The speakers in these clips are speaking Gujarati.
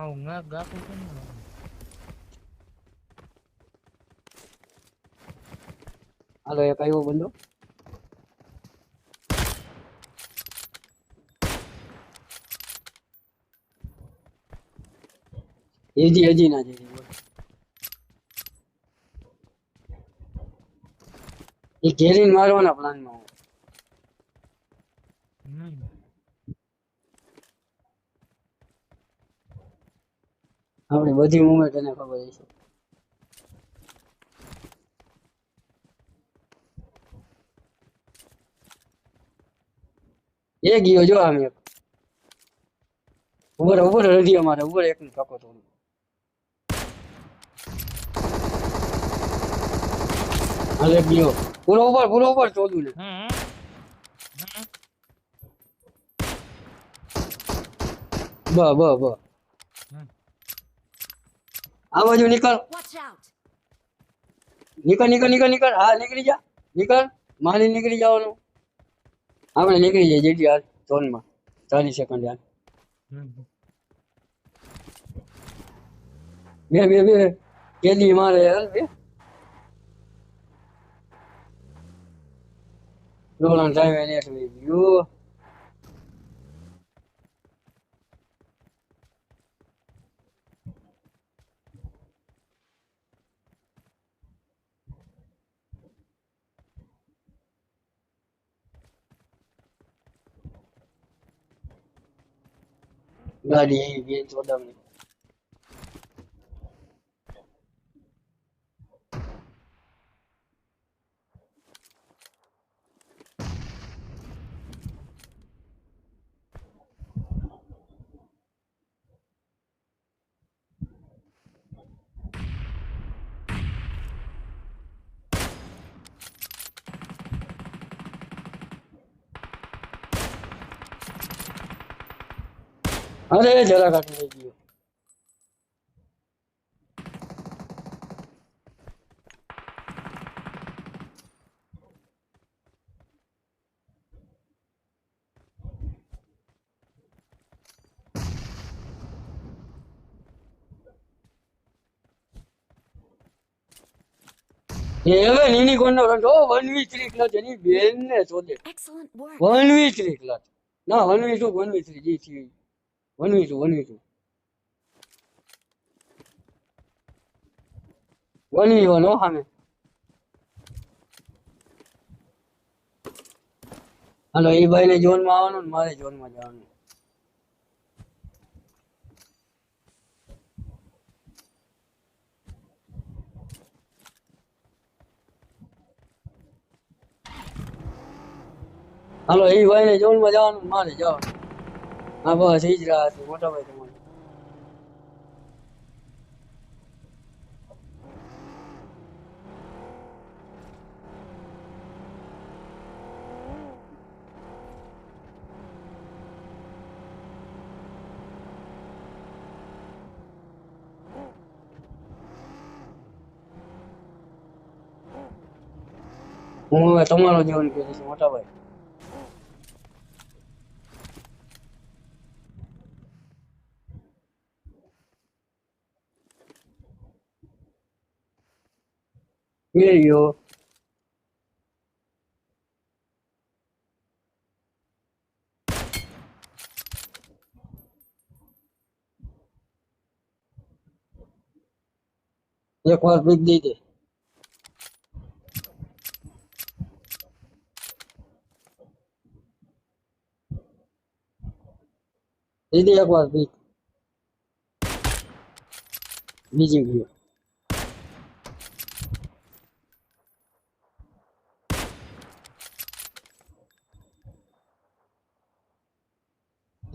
મેં ગાતું કેમ ન હાલો એક આવ્યો બંદો હજી હજી ના જઈ એ ઘેરીને મારવાના પ્લાનમાં હું આપણી બધી મુમેન્ટ એને ખબર છે એ ગયો જો આમ એક. ઉપર ઉપર રડી અમારે ઉપર એક નું ટકો થોડું. હાલે ગયો. પૂરો ઉપર પૂરો ઉપર ચોદું ને બ બ બ. આ બાજુ નીકળ. નીકળ નીકળ નીકળ નીકળ. હા નીકળી જા. નીકળ. મારી નીકળી જવાનું. આપણે નીકળી જઈએ જેટલી હાલ ઝોનમાં. ચાલીસ સેકન્ડ યાર બે બે બે. કેદી મારે હાલ બે. રોલન ટાઈમ એને એટલે ગયો ગાડી આવી ગઈ ચોદામણી અરે જરા કાઢી લઈ ગયો. હવે નીની કોણનો રંગ ઓ વનવી ત્રીક નથી એની બેન ને શોધે. Excellent work. One v clutch લાત ના one v two one v three જી three one v two one v one હો સામે હાલો, એ ભાઈ ને ઝોનમાં આવવાનું ને મારે ઝોનમાં જવાનું. હાલો, એ ભાઈ ને ઝોનમાં જવાનું મારે જવાનું. હા બસ એ જ રાહ હતી મોટા ભાઈ તમારે હું હવે તમારો જીવન કરીશ મોટા ભાઈ ગયો એક વાર બીક દઈ દે દઈ દે એક વાર પીક બીજી ગયો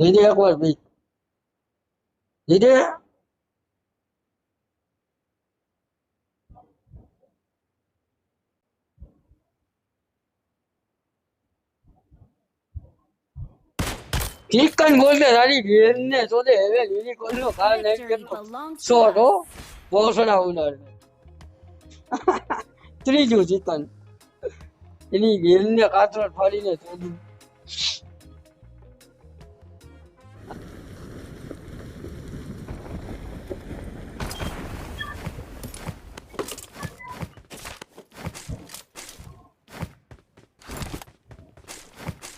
એક વાર ચિકન બોલતે તારી બેન ને શોધે હવે નો કાલ નહીં કેટલો ઉનાર ત્રીજું ચિકન એની બેન ને કાતર ફાડીને શોધ્યું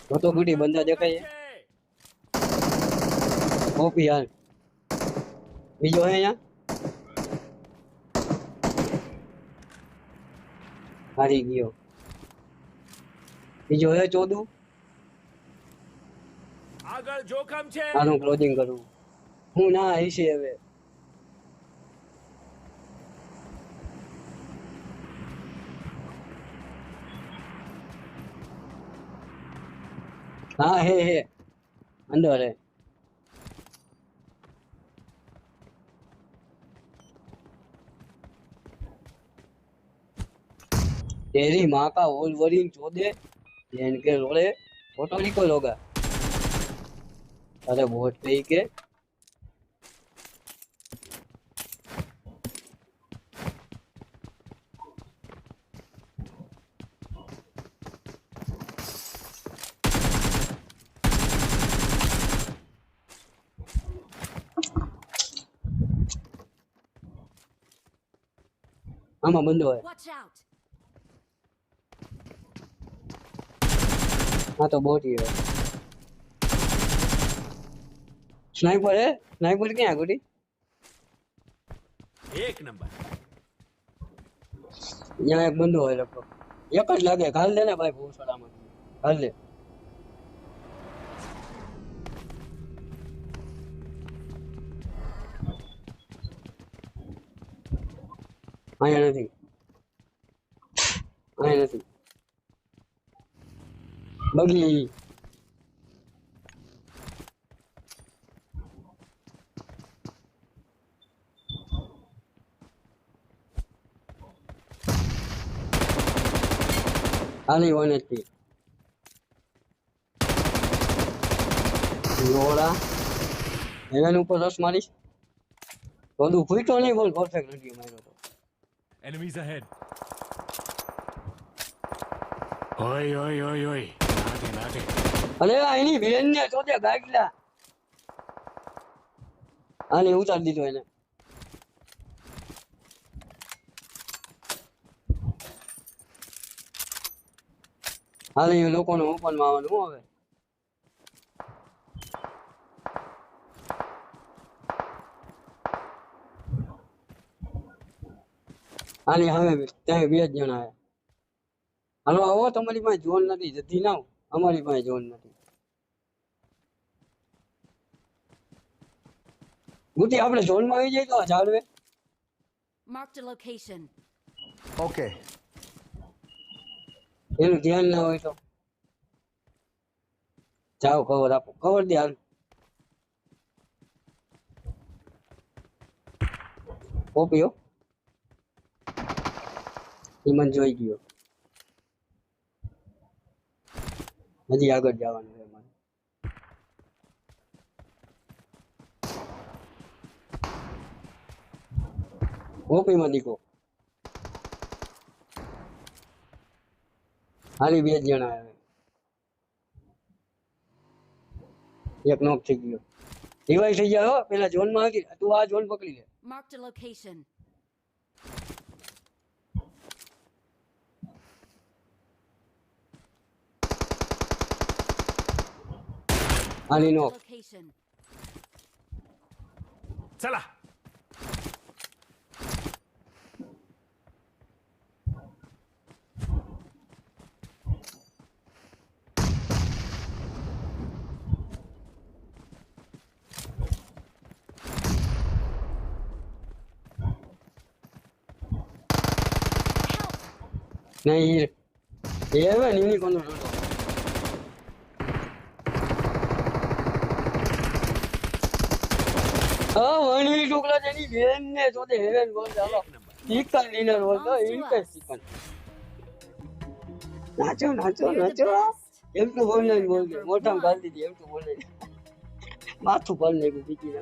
ગોતો ગુડી બંદા દેખાય ઓપી હાલ. બીજો હે અહીંયા હારી ગયો. બીજો હે ચોદુ? આગળ જોખમ છે. આનું ક્લોઝિંગ કરું. હું ના હશે હવે. હા હે હે અંદર હે तेरी माँ का ओल वरिंग चोदे जैन के रोड़े फोटो निकल होगा अरे वोट पे के આમાં બંધો હોય. હા તો બોટ ही है સ્નાઈપર હે? સ્નાઈપર ક્યાં ગોટી એક નંબર. ત્યાં એક બંધો હોય લગભગ. એક જ લાગે. ઘાલ દે ને ભાઈ સલામત ઘાલ દે અહીંયા નથી અહીંયા નથી બગલી આની વન હતી લોડા એના ઉપર રસ મારીશ બધું ફૂટો નહીં બોલ પરફેક્ટ નથી માર્યો તો એનિમીઝ Oi, ઓય oi, ઓય ઓય નાટે નાટે અરે આ એની બેન ને ચોથે ગાટલા આને ઉતારી દીધો એને. હાલે એ લોકોને ઓપનમાં આવવાનું હવે. આની હવે ત્યાં બે જ જણા આવ્યા. હાલો આવો તમારી પાસે જોન નથી જતી ના. અમારી પાસે જોન નથી. ગુટી આપણે ઝોનમાં આવી જઈએ તો ચાલવે માર્ક ધ લોકેશન ઓકે. એનું ધ્યાન ના હોય તો. જાઓ કવર આપો. કવર દે હાલ. કોપીઓ એ જોઈ ગયો. હજી આગળ જવાનું છે મને ઓપી માં દીકો હાલી બે જણા આવે. એક નોક થઈ ગયો. રિવાઇવ થઈ ગયા હો, પેલા ઝોનમાં હતી તું આ ઝોન પકડી લે. Mark the location. આની નોક Location. ચલા નહીં એ હવે નીની કોનો રોડો હા વણવી ટુકડા તેની બેન ને જોતે હેરાન બોલ ચાલો ચિકન ડિનર બોલ તો ચિકન. નાચો નાચો નાચો. એમ તો બોલ નહીં બોલ મોઢામાં ગાલ દીધી એમ તો બોલે. માથું નાખ્યું બીજી